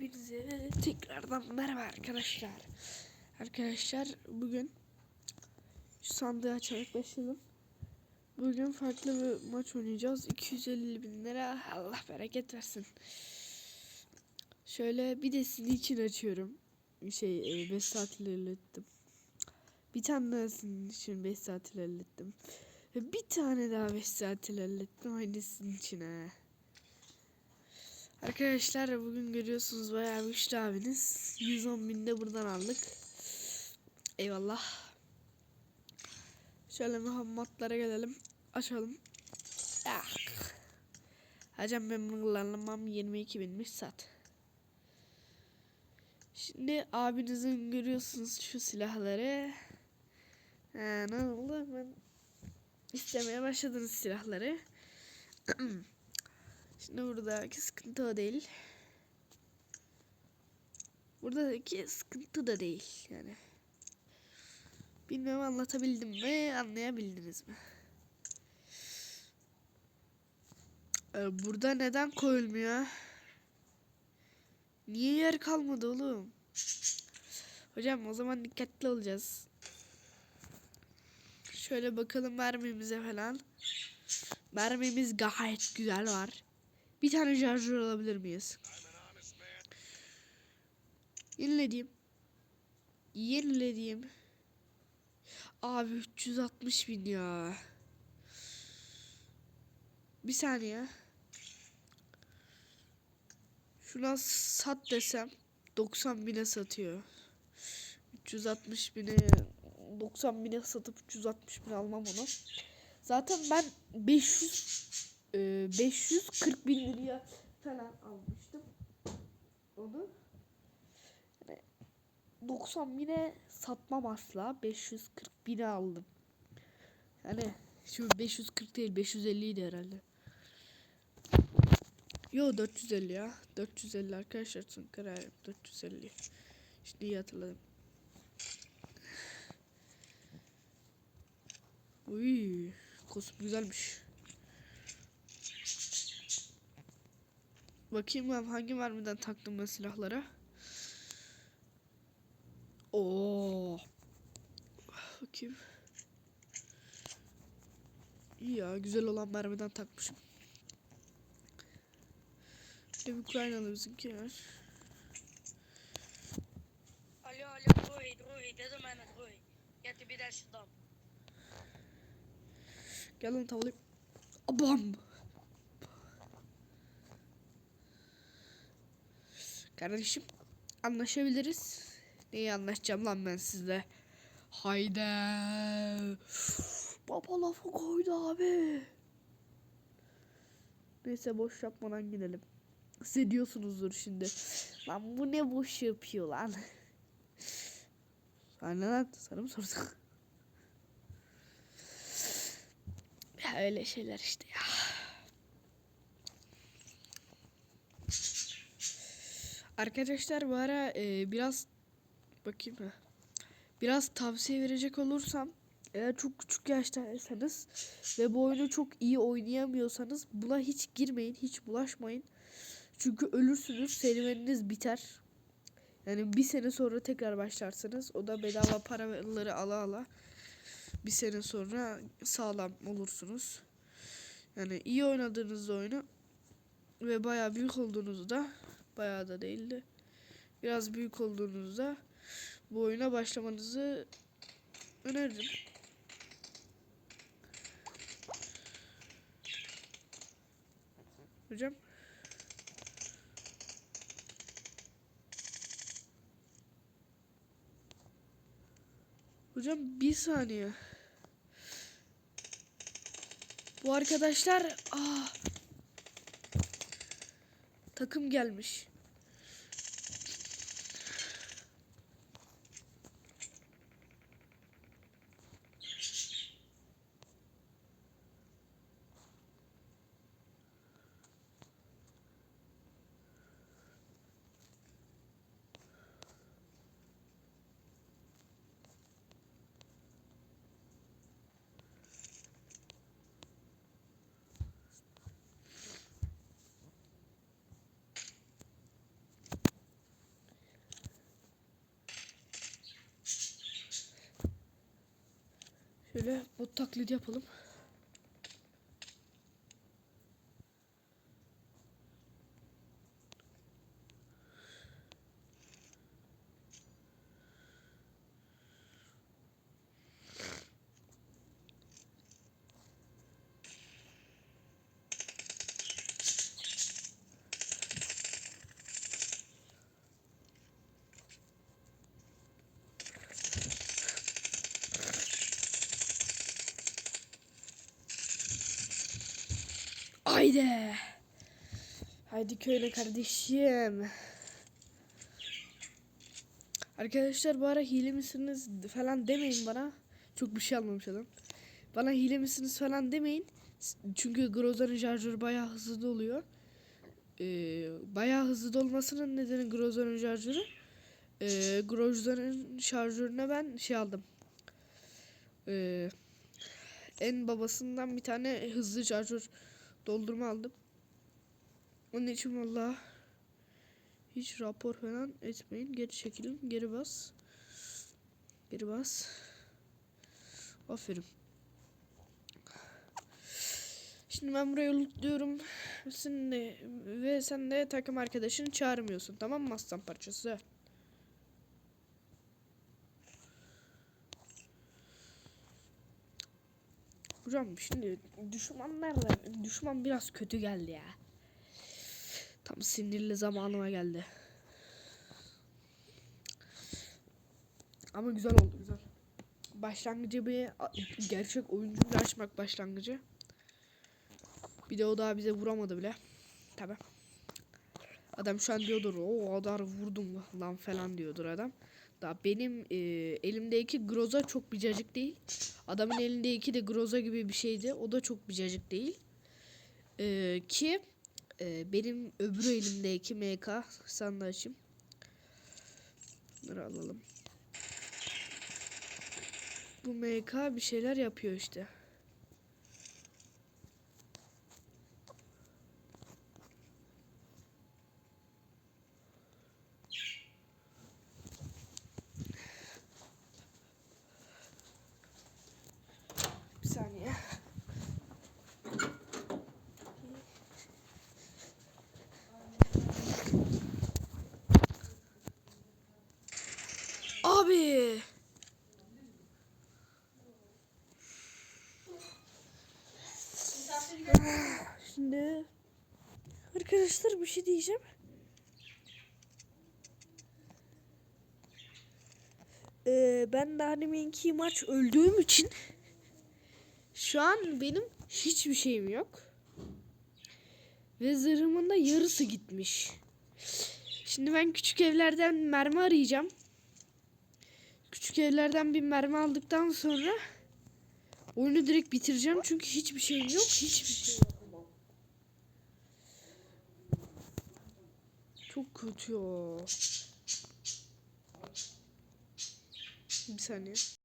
hepinize tekrardan merhaba arkadaşlar. Arkadaşlar bugün şu sandığı açarak başlayalım. Bugün farklı bir maç oynayacağız. 250 bin lira Allah bereket versin. Şöyle bir de sizin için açıyorum. Şey 5 saat ilerlettim. Bir tane daha sizin için 5 saat ilerlettim. Bir tane daha 5 saat ilerlettim. Aynı sizin için ha. Arkadaşlar bugün görüyorsunuz bayağı güçlü abiniz. 110 binde buradan aldık. Eyvallah. Şöyle Muhammed'lara gelelim. Açalım. Ah. Hacım ben bunu kullanmam 22 binmiş sat. Şimdi abinizin görüyorsunuz şu silahları. Ha, ne oldu? Ben istemeye başladınız silahları. Şimdi buradaki sıkıntı o değil. Buradaki sıkıntı da değil yani. Bilmem anlatabildim mi, anlayabildiniz mi? Ee, burada neden koyulmuyor? Niye yer kalmadı oğlum? Hocam o zaman dikkatli olacağız. Şöyle bakalım mermimize falan. Mermimiz gayet güzel var. Bir tane şarjör alabilir miyiz? Yenilediğim. Yenilediğim. Abi 360 bin ya. Bir saniye. Şuna sat desem 90 bine satıyor. 360 bine 90 bine satıp 360 bin almam onu. Zaten ben 500 e, 540 bin liraya falan almıştım. Onu. Yani 90 bine satmam asla. 540 bine aldım. Yani şu 540 değil 550 idi herhalde. Yo 450 ya. 450 arkadaşlar son kararım 450. Şimdi iyi hatırladım. Uy, kostüm güzelmiş. Bakayım ben hangi mermiden taktım ben silahlara. Oo. Bakayım. İyi ya güzel olan mermiden takmışım. Bir de Ukraynalı bizimkiler. Алло, алло, другий, другий, де до мене другий? Я тобі далі дам. Gel lan tavlayayım. Abam. Kardeşim anlaşabiliriz. Neyi anlaşacağım lan ben sizle? Haydi. Baba lafı koydu abi. Neyse boş yapmadan gidelim. Siz şimdi. Lan bu ne boş yapıyor lan. Sana lan sana mı sorduk? Öyle şeyler işte ya. Arkadaşlar bu ara e, biraz bakayım ha. Biraz tavsiye verecek olursam eğer çok küçük yaştaysanız ve bu oyunu çok iyi oynayamıyorsanız buna hiç girmeyin, hiç bulaşmayın. Çünkü ölürsünüz, serüveniniz biter. Yani bir sene sonra tekrar başlarsınız. O da bedava paraları ala ala bir sene sonra sağlam olursunuz. Yani iyi oynadığınız oyunu ve bayağı büyük olduğunuzda bayağı da değildi. Biraz büyük olduğunuzda bu oyuna başlamanızı öneririm. Hocam Hocam bir saniye. Bu arkadaşlar ah takım gelmiş. Şöyle bot taklidi yapalım. Haydi. Haydi köyle kardeşim. Arkadaşlar bu ara hile misiniz falan demeyin bana. Çok bir şey almamış adam. Bana hile misiniz falan demeyin. Çünkü Groza'nın şarjörü bayağı hızlı doluyor. Ee, bayağı hızlı dolmasının nedeni Groza'nın şarjörü. Ee, Groza'nın şarjörüne ben şey aldım. Ee, en babasından bir tane hızlı şarjör doldurma aldım. Onun için valla hiç rapor falan etmeyin. Geri çekilin. Geri bas. Geri bas. Aferin. Şimdi ben buraya lootluyorum. Sen de, ve sen de takım arkadaşını çağırmıyorsun. Tamam mı aslan parçası? Hocam şimdi düşman nerede? Düşman biraz kötü geldi ya. Tam sinirli zamanıma geldi. Ama güzel oldu güzel. Başlangıcı bir gerçek oyuncuyla açmak başlangıcı. Bir de o daha bize vuramadı bile. Tabi. Adam şu an diyordur o kadar vurdum lan falan diyordur adam. Daha benim e, elimdeki groza çok bir cacık değil. Adamın elindeki de groza gibi bir şeydi. O da çok bir cacık değil. E, ki e, benim öbür elimdeki MK sana da açayım. Bunları alalım. Bu MK bir şeyler yapıyor işte. Bir saniye. Abi. Şimdi arkadaşlar bir şey diyeceğim. Ee, ben daha deminki maç öldüğüm için şu an benim hiçbir şeyim yok. Ve zırhımın da yarısı gitmiş. Şimdi ben küçük evlerden mermi arayacağım. Küçük evlerden bir mermi aldıktan sonra oyunu direkt bitireceğim. Çünkü hiçbir şeyim yok. Hiçbir şey yok. Çok kötü ya. Bir saniye.